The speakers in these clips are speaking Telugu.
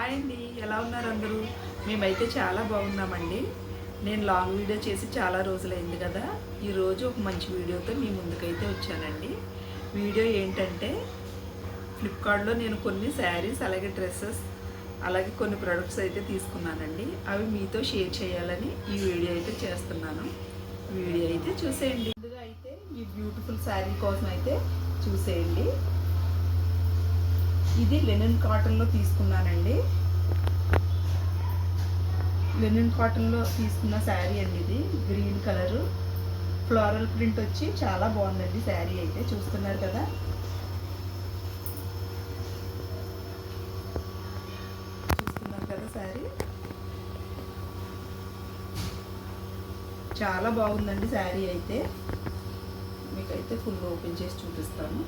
హాయ్ అండి. ఎలా ఉన్నారు అందరూ? మేమైతే చాలా బాగున్నామండి. నేను లాంగ్ వీడియో చేసి చాలా రోజులైంది కదా. ఈరోజు ఒక మంచి వీడియోతో మీ ముందుకైతే వచ్చానండి. వీడియో ఏంటంటే ఫ్లిప్కార్ట్లో నేను కొన్ని శారీస్ అలాగే డ్రెస్సెస్ అలాగే కొన్ని ప్రొడక్ట్స్ అయితే తీసుకున్నానండి. అవి మీతో షేర్ చేయాలని ఈ వీడియో అయితే చేస్తున్నాను. వీడియో అయితే చూసేయండి. ముందుగా అయితే ఈ బ్యూటిఫుల్ శారీ కోసం అయితే చూసేయండి. ఇది లెనిన్ కాటన్లో తీసుకున్నానండి. లెనిన్ కాటన్లో తీసుకున్న శారీ అండి ఇది గ్రీన్ కలరు. ఫ్లోరల్ ప్రింట్ వచ్చి చాలా బాగుందండి శారీ అయితే చూస్తున్నారు కదా. చూస్తున్నారు కదా శారీ. చాలా బాగుందండి శారీ అయితే. మీకైతే ఫుల్ ఓపెన్ చేసి చూపిస్తాను.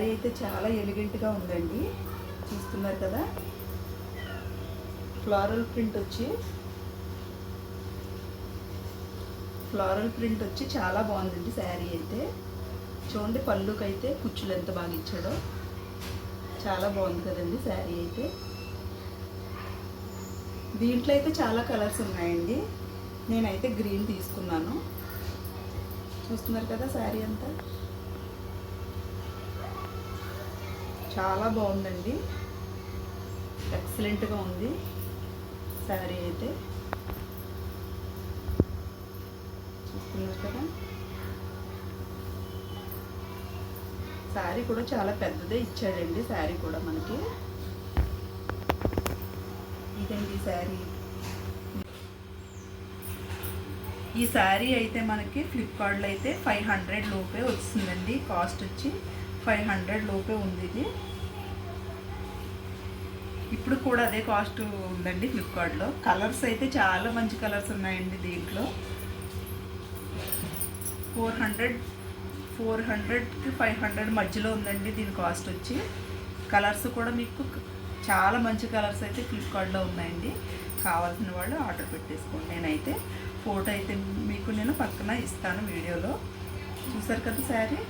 శారీ అయితే చాలా ఎలిగెంట్గా ఉందండి. చూస్తున్నారు కదా? ఫ్లోరల్ ప్రింట్ వచ్చి ఫ్లోరల్ ప్రింట్ వచ్చి చాలా బాగుందండి శారీ అయితే. చూడండి పళ్ళుకి అయితే కుచ్చులు ఎంత బాగా ఇచ్చాడో. చాలా బాగుంది కదండి శారీ అయితే. దీంట్లో అయితే చాలా కలర్స్ ఉన్నాయండి. నేనైతే గ్రీన్ తీసుకున్నాను. చూస్తున్నారు కదా శారీ అంతా? చాలా బాగుందండి. ఎక్సలెంట్గా ఉంది. శారీ అయితే. చూస్తున్నారు కదా? శారీ కూడా చాలా పెద్దదే ఇచ్చాడండి శారీ కూడా మనకి. ఇదండి శారీ ఈ శారీ అయితే మనకి ఫ్లిప్కార్ట్లో అయితే ఫైవ్ హండ్రెడ్ లోపే వస్తుందండి. కాస్ట్ వచ్చి ఫైవ్ హండ్రెడ్ లోపే ఉంది ఇది. ఇప్పుడు కూడా అదే కాస్ట్ ఉందండి ఫ్లిప్కార్ట్లో కలర్స్ అయితే చాలా మంచి కలర్స్ ఉన్నాయండి దీంట్లో. ఫోర్ హండ్రెడ్ ఫోర్ హండ్రెడ్కి ఫైవ్ హండ్రెడ్ మధ్యలో ఉందండి దీని కాస్ట్ వచ్చి. కలర్స్ కూడా మీకు చాలా మంచి కలర్స్ అయితే ఫ్లిప్కార్ట్లో ఉన్నాయండి. కావాల్సిన వాళ్ళు ఆర్డర్ పెట్టేసుకోండి. నేనైతే ఫోటో అయితే మీకు నేను పక్కన ఇస్తాను వీడియోలో. చూసారు కదా శారీ?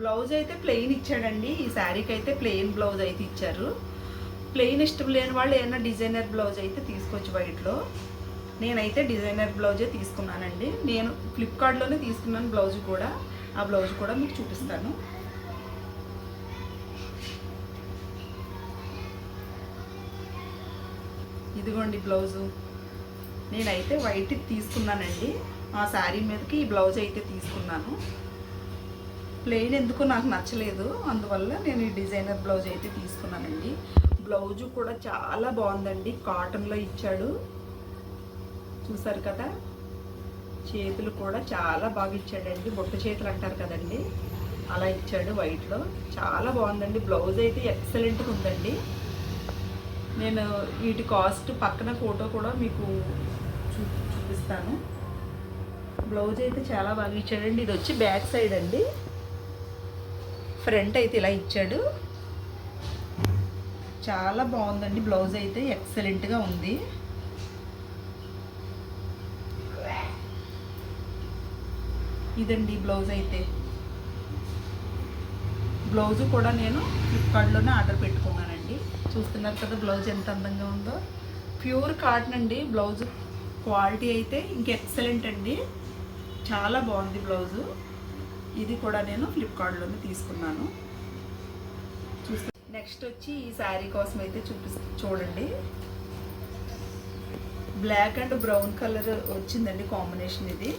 బ్లౌజ్ అయితే ప్లెయిన్ ఇచ్చాడండి. ఈ శారీకి అయితే ప్లెయిన్ బ్లౌజ్ అయితే ఇచ్చారు. ప్లెయిన్ ఇష్టం లేని వాళ్ళు ఏమైనా డిజైనర్ బ్లౌజ్ అయితే తీసుకోవచ్చు వైట్లో నేనైతే డిజైనర్ బ్లౌజే తీసుకున్నానండి. నేను ఫ్లిప్కార్ట్లోనే తీసుకున్నాను బ్లౌజ్ కూడా. ఆ బ్లౌజ్ కూడా మీకు చూపిస్తాను. ఇదిగోండి బ్లౌజు. నేనైతే వైట్ తీసుకున్నానండి. ఆ శారీ మీదకి ఈ బ్లౌజ్ అయితే తీసుకున్నాను. ప్లెయిన్ ఎందుకు నాకు నచ్చలేదు. అందువల్ల నేను ఈ డిజైనర్ బ్లౌజ్ అయితే తీసుకున్నానండి. బ్లౌజు కూడా చాలా బాగుందండి. కాటన్లో ఇచ్చాడు. చూసారు కదా? చేతులు కూడా చాలా బాగా ఇచ్చాడండి. బుట్ట చేతులు అంటారు కదండి. అలా ఇచ్చాడు వైట్లో. చాలా బాగుందండి. బ్లౌజ్ అయితే ఎక్సలెంట్గా ఉందండి. నేను వీటి కాస్ట్ పక్కన ఫోటో కూడా మీకు చూ చూపిస్తాను. బ్లౌజ్ అయితే చాలా బాగా ఇచ్చాడండి. ఇది వచ్చి బ్యాక్ సైడ్ అండి. ఫ్రంట్ అయితే ఇలా ఇచ్చాడు. చాలా బాగుందండి బ్లౌజ్ అయితే ఎక్సలెంట్గా ఉంది. ఇదండి బ్లౌజ్ అయితే. బ్లౌజ్ కూడా నేను ఫ్లిప్కార్ట్లోనే ఆర్డర్ పెట్టుకున్నానండి. చూస్తున్నారు కదా బ్లౌజ్ ఎంత అందంగా ఉందో. ప్యూర్ కాటన్ అండి బ్లౌజ్ క్వాలిటీ అయితే ఇంక ఎక్సలెంట్ అండి. చాలా బాగుంది బ్లౌజు. ఇది కూడా నేను ఫ్లిప్కార్ట్లోనే తీసుకున్నాను. చూస్తే నెక్స్ట్ వచ్చి ఈ శారీ కోసం అయితే చూపి చూడండి. బ్లాక్ అండ్ బ్రౌన్ కలర్ వచ్చిందండి కాంబినేషన్ ఇది.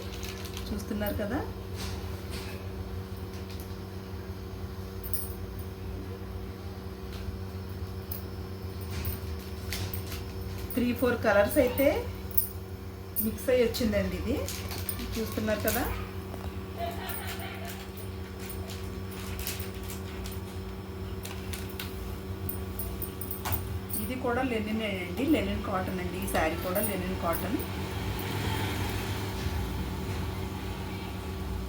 చూస్తున్నారు కదా? త్రీ ఫోర్ కలర్స్ అయితే మిక్స్ అయ్యి వచ్చిందండి ఇది. చూస్తున్నారు కదా? ఇది కూడా లెనిన్ అండి. లెనిన్ కాటన్ అండి. ఈ శారీ కూడా లెనిన్ కాటన్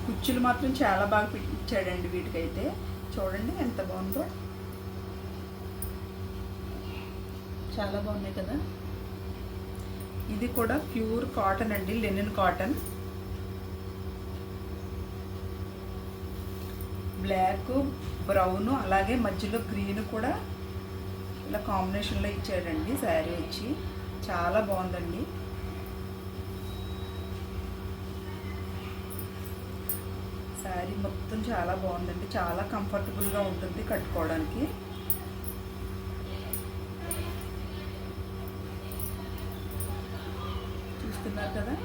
కుచ్చులు మాత్రం చాలా బాగా పిచ్చాడండి వీటికైతే. చూడండి ఎంత బాగుందో. చాలా బాగున్నాయి కదా. ఇది కూడా ప్యూర్ కాటన్ అండి. లెనిన్ కాటన్ బ్లాక్ బ్రౌన్ అలాగే మధ్యలో గ్రీన్ కూడా ఇలా కాంబినేషన్లో ఇచ్చాడండి శారీ వచ్చి. చాలా బాగుందండి. శారీ మొత్తం చాలా బాగుందండి. చాలా కంఫర్టబుల్గా ఉంటుంది కట్టుకోవడానికి. చూస్తున్నారు కదా?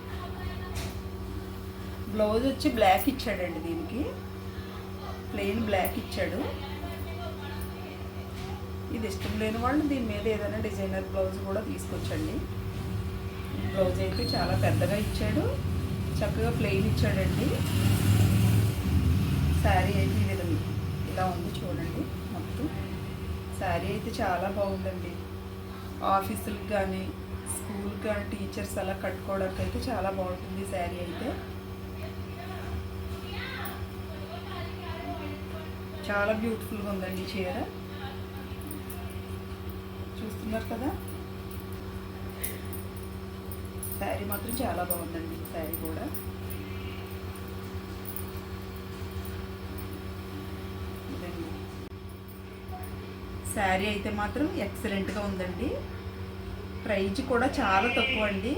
బ్లౌజ్ వచ్చి బ్లాక్ ఇచ్చాడండి దీనికి. ప్లెయిన్ బ్లాక్ ఇచ్చాడు. ఇది ఇష్టం లేని వాళ్ళు దీని మీద ఏదైనా డిజైనర్ బ్లౌజ్ కూడా తీసుకొచ్చండి. బ్లౌజ్ అయితే చాలా పెద్దగా ఇచ్చాడు. చక్కగా ప్లెయిన్ ఇచ్చాడండి. శారీ అయితే ఈ విధంగా ఇలా ఉంది చూడండి మొత్తం. శారీ అయితే చాలా బాగుందండి. ఆఫీసులకు కానీ స్కూల్కి కానీ టీచర్స్ అలా కట్టుకోవడానికి అయితే చాలా బాగుంటుంది శారీ అయితే. చాలా బ్యూటిఫుల్గా ఉందండి చీర. చూస్తున్నారు కదా? శారీ మాత్రం చాలా బాగుందండి శారీ కూడా. శారీ అయితే మాత్రం ఎక్సలెంట్గా ఉందండి. ప్రైజ్ కూడా చాలా తక్కువ అండి.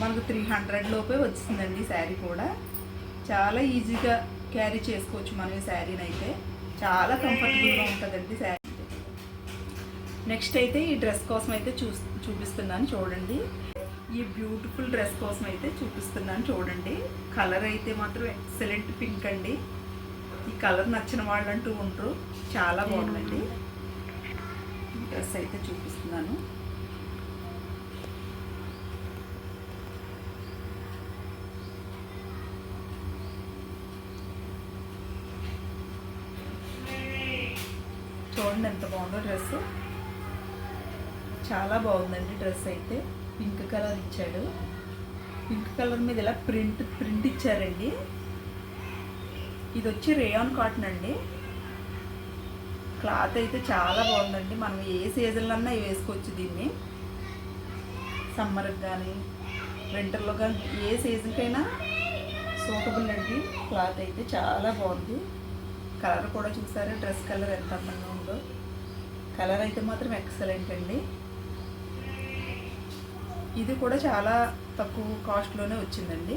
మనకు త్రీ హండ్రెడ్ లోపే వచ్చిందండి శారీ కూడా. చాలా ఈజీగా క్యారీ చేసుకోవచ్చు మనం ఈ శారీని అయితే. చాలా కంఫర్టబుల్గా ఉంటుందండి శారీ. నెక్స్ట్ అయితే ఈ డ్రెస్ కోసం అయితే చూ చూపిస్తున్నాను చూడండి. ఈ బ్యూటిఫుల్ డ్రెస్ కోసం అయితే చూపిస్తున్నాను చూడండి. కలర్ అయితే మాత్రం ఎక్సలెంట్ పింక్ అండి. ఈ కలర్ నచ్చిన వాళ్ళు అంటూ ఉంటారు చాలా బాగుందండి. డ్రెస్ అయితే చూపిస్తున్నాను. చూడండి ఎంత బాగుందో డ్రెస్ చాలా బాగుందండి డ్రెస్ అయితే. పింక్ కలర్ ఇచ్చాడు. పింక్ కలర్ మీద ఇలా ప్రింట్ ప్రింట్ ఇచ్చారండి. ఇది వచ్చి రేయాన్ కాటన్ అండి. క్లాత్ అయితే చాలా బాగుందండి. మనం ఏ సీజన్లన్నా వేసుకోవచ్చు దీన్ని. సమ్మర్కి కానీ వింటర్లో కానీ ఏ సీజన్కైనా సూటబుల్ అండి. క్లాత్ అయితే చాలా బాగుంది. కలర్ కూడా చూసారా? డ్రెస్ కలర్ ఎంత అందంగా ఉందో. కలర్ అయితే మాత్రం ఎక్సలెంట్ అండి. ఇది కూడా చాలా తక్కువ కాస్ట్లోనే వచ్చిందండి.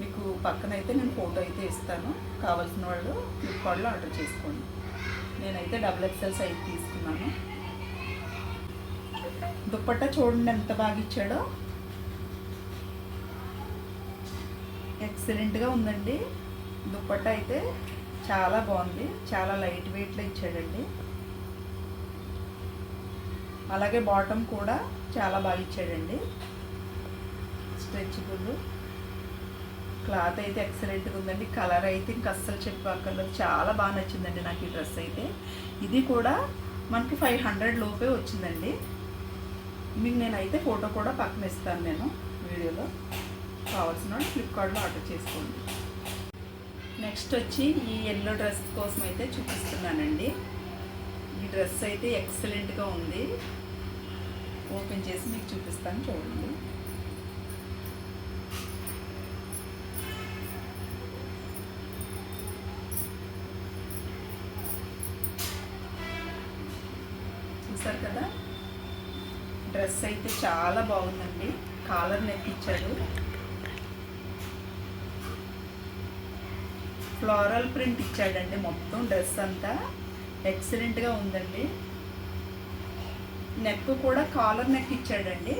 మీకు పక్కన అయితే నేను ఫోటో అయితే ఇస్తాను. కావాల్సిన వాళ్ళు ఫ్లిప్కార్ట్లో ఆర్డర్ చేసుకోండి. నేనైతే డబుల్ ఎక్సెల్ సైజ్ తీసుకున్నాను. దుప్పట్ట చూడండి ఎంత బాగా ఇచ్చాడో. ఎక్సలెంట్గా ఉందండి. దుప్పట్ట అయితే చాలా బాగుంది. చాలా లైట్ వెయిట్లో ఇచ్చాడండి. అలాగే బాటమ్ కూడా చాలా బాగా ఇచ్చాడండి. స్ట్రెచబుల్. క్లాత్ అయితే ఎక్సలెంట్గా ఉందండి. కలర్ అయితే ఇంక అస్సలు చెప్పక్కర్లేదు. చాలా బాగా నచ్చిందండి నాకు ఈ డ్రెస్ అయితే. ఇది కూడా మనకి ఫైవ్ హండ్రెడ్ లోపే వచ్చిందండి. మీకు నేనైతే ఫోటో కూడా పక్కన ఇస్తాను నేను వీడియోలో. కావాల్సిన ఫ్లిప్కార్ట్లో ఆర్డర్ చేసుకోండి. నెక్స్ట్ వచ్చి ఈ ఎల్లో డ్రెస్ కోసం అయితే చూపిస్తున్నానండి. ఈ డ్రెస్ అయితే ఎక్సలెంట్గా ఉంది. ఓపెన్ చేసి మీకు చూపిస్తాను చూడండి. చూసారు కదా? డ్రెస్ అయితే చాలా బాగుందండి. కాలర్ నెక్ ఫ్లోరల్ ప్రింట్ ఇచ్చాడండి మొత్తం డ్రెస్ అంతా. ఎక్సలెంట్గా ఉందండి. నెక్ కూడా కాలర్ నెక్ ఇచ్చాడండి.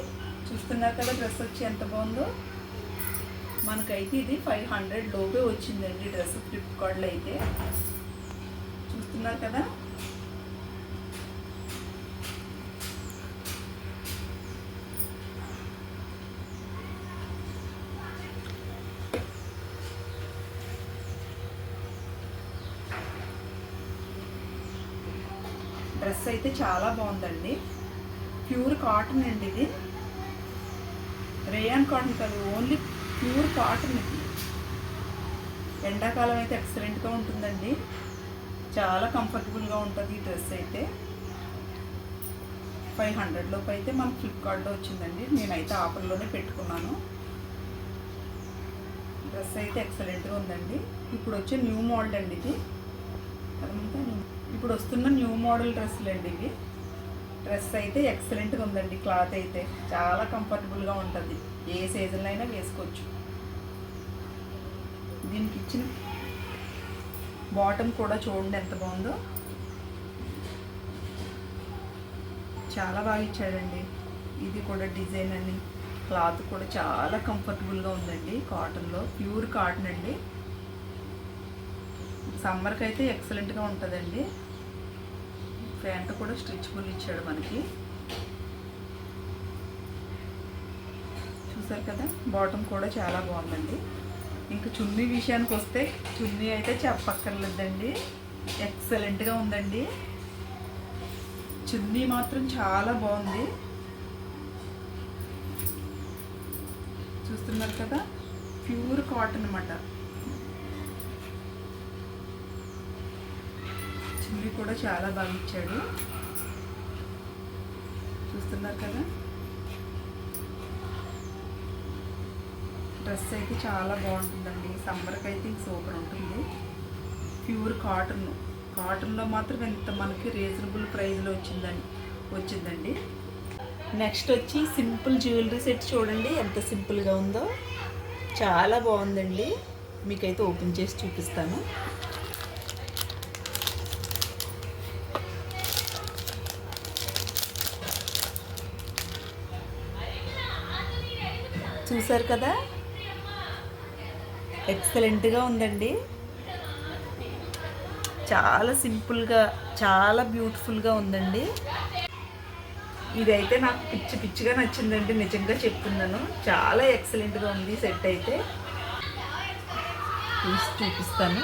చూస్తున్నారు కదా డ్రెస్ వచ్చి ఎంత బాగుందో. మనకైతే ఇది ఫైవ్ హండ్రెడ్ లోపే వచ్చిందండి డ్రెస్ ఫ్లిప్కార్ట్లో అయితే. చూస్తున్నారు కదా. డ్రెస్ అయితే చాలా బాగుందండి. ప్యూర్ కాటన్ అండి ఇది. రేయాన్ కాటన్ కాదు ఓన్లీ ప్యూర్ కాటన్ ఇది. ఎండాకాలం అయితే ఎక్సలెంట్గా ఉంటుందండి. చాలా కంఫర్టబుల్గా ఉంటుంది ఈ డ్రెస్ అయితే. ఫైవ్ హండ్రెడ్ లోపు అయితే మనకు ఫ్లిప్కార్ట్లో వచ్చిందండి. నేనైతే ఆఫర్లోనే పెట్టుకున్నాను. డ్రెస్ అయితే ఎక్సలెంట్గా ఉందండి. ఇప్పుడు వచ్చే న్యూ మోడల్ అండి ఇది. అదంతా ఇప్పుడు వస్తున్న న్యూ మోడల్ డ్రెస్సులు అండి ఇవి. డ్రెస్ అయితే ఎక్సలెంట్గా ఉందండి క్లాత్ అయితే. చాలా కంఫర్టబుల్గా ఉంటుంది. ఏ సీజన్లో అయినా వేసుకోవచ్చు. దీనికి ఇచ్చిన బాటమ్ కూడా చూడండి ఎంత బాగుందో. చాలా బాగా ఇచ్చాడండి. ఇది కూడా డిజైన్ అని క్లాత్ కూడా చాలా కంఫర్టబుల్గా ఉందండి కాటన్లో. ప్యూర్ కాటన్ అండి. సమ్మర్కి అయితే ఎక్సలెంట్గా ఉంటుందండి. ప్యాంట్ కూడా స్ట్రిచబుల్ ఇచ్చాడు మనకి. చూసారు కదా బాటమ్ కూడా చాలా బాగుందండి. ఇంకా చున్నీ విషయానికి వస్తే చున్నీ అయితే చెప్పక్కర్లేదండి. ఎక్సలెంట్గా ఉందండి. చున్నీ మాత్రం చాలా బాగుంది. చూస్తున్నారు కదా ప్యూర్ కాటన్ అన్నమాట. చున్నీ కూడా చాలా బాగా ఇచ్చాడు. చూస్తున్నారు కదా? డ్రెస్ అయితే చాలా బాగుంటుందండి. సమ్మర్కి అయితే సూపర్ ఉంటుంది. ప్యూర్ కాటన్ కాటన్లో మాత్రం ఎంత మనకి రీజనబుల్ ప్రైస్లో వచ్చిందండి వచ్చిందండి. నెక్స్ట్ వచ్చి సింపుల్ జ్యువెలరీ సెట్ చూడండి. ఎంత సింపుల్గా ఉందో. చాలా బాగుందండి. మీకైతే ఓపెన్ చేసి చూపిస్తాను. చూసారు కదా? ఎక్సలెంట్గా ఉందండి. చాలా సింపుల్గా చాలా బ్యూటిఫుల్గా ఉందండి. ఇదైతే నాకు పిచ్చి పిచ్చిగా నచ్చిందండి నిజంగా చెప్తున్నాను. చాలా ఎక్సలెంట్గా ఉంది సెట్ అయితే. తీసి చూపిస్తాను.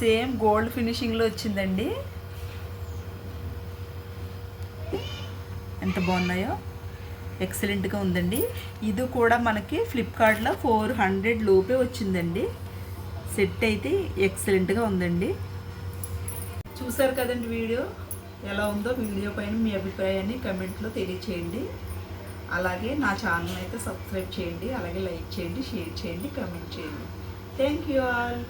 సేమ్ గోల్డ్ ఫినిషింగ్లో వచ్చిందండి. ఎంత బాగున్నాయో. ఎక్సలెంట్గా ఉందండి. ఇది కూడా మనకి ఫ్లిప్కార్ట్లో ఫోర్ హండ్రెడ్ లోపే వచ్చిందండి. సెట్ అయితే ఎక్సలెంట్గా ఉందండి. చూసారు కదండి వీడియో? ఎలా ఉందో వీడియో పైన మీ అభిప్రాయాన్ని కమెంట్లో తెలియచేయండి. అలాగే నా ఛానల్ అయితే సబ్స్క్రైబ్ చేయండి అలాగే లైక్ చేయండి షేర్ చేయండి కమెంట్ చేయండి. Thank you all